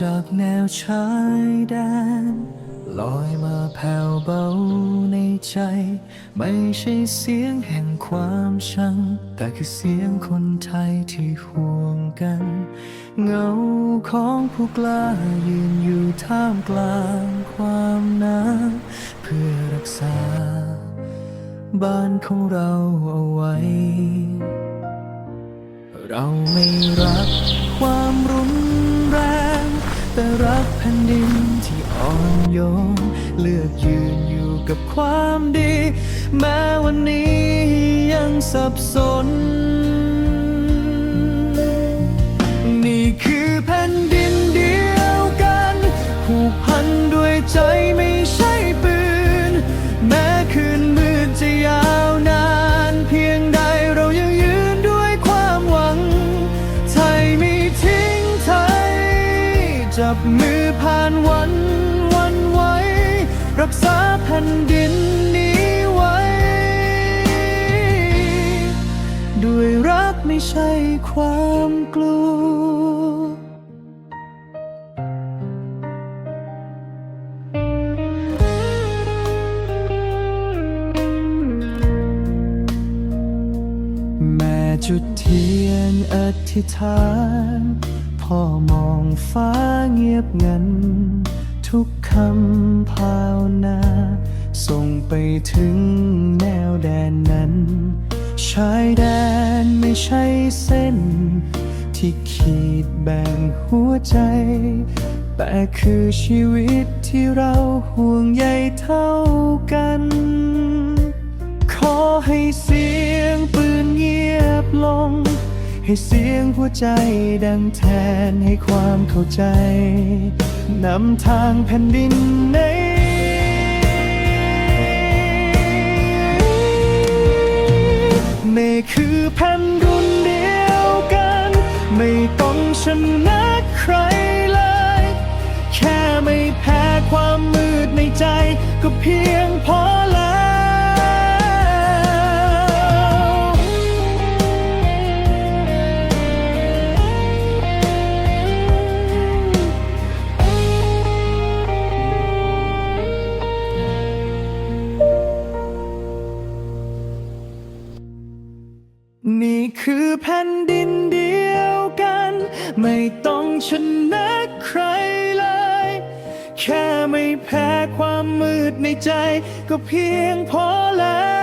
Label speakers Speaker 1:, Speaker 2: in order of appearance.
Speaker 1: จากแนวชายแดน ลอยมาแผ่วเบาในใจ ไม่ใช่เสียงแห่งความชัง แต่คือเสียงคนไทยที่ห่วงกัน เงาของผู้กล้ายืนอยู่ท่ามกลางความหนาวเพื่อรักษา บ้านของเราเอาไว้ เราไม่รักความรุนแรง แต่รักแผ่นดินที่อ่อนโยนเลือกยืนอยู่กับความดี แม้วันนี้ยังสับสน ผ่านวันวันไหวรักษาแผ่นดินนี้ไว้ ด้วยรักไม่ใช่ความกลัวแม่จุดเทียนอธิษฐาน พ่อมองฟ้าเงียบงัน ทุกคำภาวนา ส่งไปถึงแนวแดนนั้น ชายแดนไม่ใช่เส้น ที่ขีดแบ่งหัวใจ แต่คือชีวิตที่เราห่วงใยเท่ากัน ขอให้เสียงปืนเงียบลง ให้เสียงหัวใจดังแทนให้ความเข้าใจนำทางแผ่นดินในนี่คือแผ่นดินเดียวกัน ไม่ต้องชนะใครเลย แค่ไม่แพ้ความมืดในใจก็เพียงพอ นี่คือแผ่นดินเดียวกัน ไม่ต้องชนะใครเลย แค่ไม่แพ้ความมืดในใจ ก็เพียงพอแล้ว